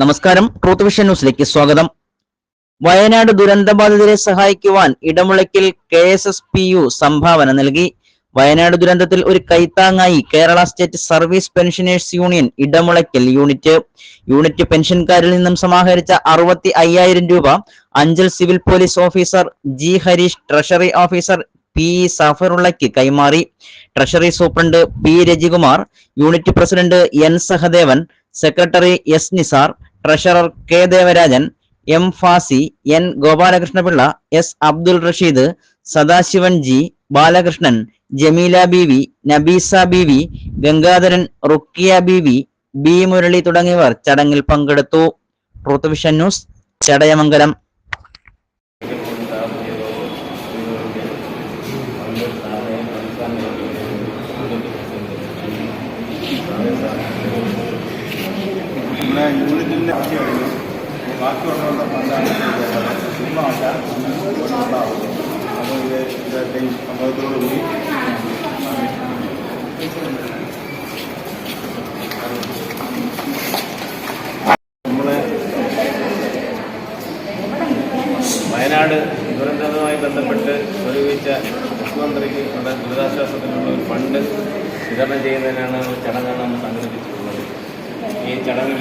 നമസ്കാരം. Truth vision ന്യൂസിലേക്ക് സ്വാഗതം. വയനാട് ദുരന്തബാധിതരെ സഹായിക്കുവാൻ Edamulakkal K S S P U സംഭാവന നൽകി. വയനാട് ദുരന്തത്തിൽ ഒരു കൈത്താങ്ങായി Kerala state service pensioners union Edamulakkal unit. Unit പെൻഷൻകാരിൽ നിന്നും സമാഹരിച്ച അറുപത്തി അയ്യായിരം രൂപ Anchal civil police officer G Harish treasury officer P സഫറുള്ളയ്ക്ക് കൈമാറി. Treasury superintendent P Rajikumar unit president N Sahadevan secretary S Nisar treasurer K Devarajan M Fasi N Gopalakrishna Pillai S Abdul Rasheed Sadasivan G Balakrishnan Jameela Beevi Nabeesa Beevi Gangadharan Rukkiya Beevi B Murali തുടങ്ങിയവർ ചടങ്ങിൽ പങ്കെടുത്തു. Truth news Chadayamangalam. യൂണിറ്റിന്റെ ആവശ്യം കഴിഞ്ഞു ബാക്കിയുള്ള ഫണ്ടാണ് ചുമ്മാല്ല ഉണ്ടാവും അപ്പോൾ ഇത് വയനാട് ദുരന്തവുമായി ബന്ധപ്പെട്ട് സ്വരൂപിച്ച മുഖ്യമന്ത്രിക്ക് ഇവിടെ ദുരിതാശ്വാസത്തിനുള്ള ഒരു ഫണ്ട് വിതരണം ചെയ്യുന്നതിനാണ് ചടങ്ങാണ് നമ്മൾ സംഘടിപ്പിച്ചിട്ടുള്ളത്. ഈ ചടങ്ങിൽ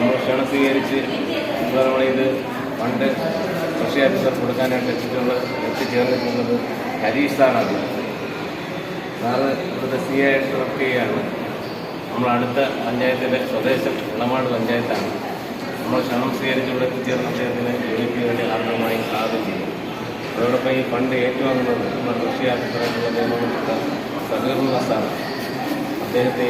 നമ്മൾ ക്ഷണം സ്വീകരിച്ച് നമ്മൾ ഇത് പണ്ട് കൃഷി ഓഫീസർ കൊടുക്കാനായിട്ട് എത്തിച്ചുള്ളത് എത്തിച്ചേർന്നിട്ടുള്ളത് ഹരീഷ് സാറാണ് സാറ് ഇവിടുത്തെ സി ആയിട്ട് വർക്ക് ചെയ്യുകയാണ്. നമ്മൾ അടുത്ത പഞ്ചായത്തിലെ സ്വദേശം ഇളമാട് പഞ്ചായത്താണ്. നമ്മൾ ക്ഷണം സ്വീകരിച്ച് ഇവിടെ എത്തിച്ചേർന്ന അദ്ദേഹത്തിന് യൂണിറ്റിന് വേണ്ടി ആർദ്രമായി സ്വാഗതം അതോടൊപ്പം ഈ ഫണ്ട് ഏറ്റുവാങ്ങുന്നത് നമ്മുടെ കൃഷി ഓഫീസറായിട്ടുള്ള നിയമപ്പെട്ട സഹകരണ സാറാണ് അദ്ദേഹത്തെ